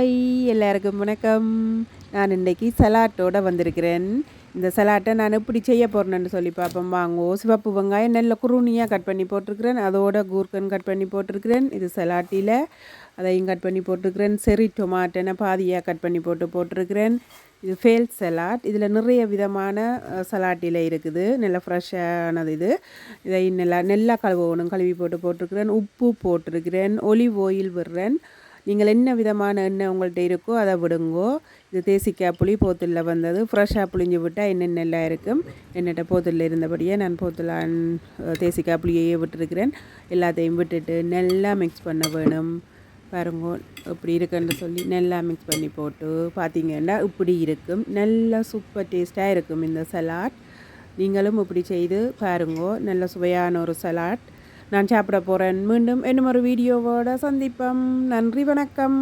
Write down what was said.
Hi எல்லாருக்கும் வணக்கம். நான் இன்றைக்கி சலாட்டோடு வந்திருக்கிறேன். இந்த சலாட்டை நான் எப்படி செய்ய போகிறேன்னு சொல்லி பார்ப்போம். வாங்கோ சிவப்பு வெங்காயம் நல்ல குருணியாக கட் பண்ணி போட்டிருக்கிறேன். அதோட கூர்க்கன் கட் பண்ணி போட்டிருக்கிறேன். இது சலாட்டியில் அதையும் கட் பண்ணி போட்டிருக்கிறேன். செரி டொமாட்டோனை பாதியாக கட் பண்ணி போட்டு போட்டிருக்கிறேன். இது ஃபேல் சலாட் இதில் நிறைய விதமான சலாட்டில் இருக்குது. நல்ல ஃப்ரெஷ்ஷானது இது. இதை நல்லா நல்லா கழுவணும் கழுவி போட்டு போட்டிருக்கிறேன். உப்பு போட்டிருக்கிறேன். ஒலிவ் ஆயில் விடுறேன். நீங்கள் என்ன விதமான எண்ணெய் உங்கள்கிட்ட இருக்கோ அதை விடுங்கோ. இது தேசிக்காய் புளி போத்தில் வந்தது. ஃப்ரெஷ்ஷாக புளிஞ்சு விட்டால் என்னென்னலாம் இருக்கும் என்னட்ட போத்தில் இருந்தபடியே நான் போத்தில் தேசிக்காய் புளியையே விட்டுருக்கிறேன். எல்லாத்தையும் விட்டுட்டு நல்லா மிக்ஸ் பண்ண வேணும். பாருங்க இப்படி இருக்குன்னு சொல்லி நல்லா மிக்ஸ் பண்ணி போட்டு பார்த்தீங்கன்னா இப்படி இருக்கும். நல்லா சூப்பர் டேஸ்ட்டாக இருக்கும் இந்த சலாட் நீங்களும் இப்படி செய்து பாருங்கோ நல்ல சுவையான ஒரு சலாட் நான் சாப்பிட போகிறேன் மீண்டும் இன்னும் ஒரு வீடியோவோட சந்திப்போம். நன்றி வணக்கம்.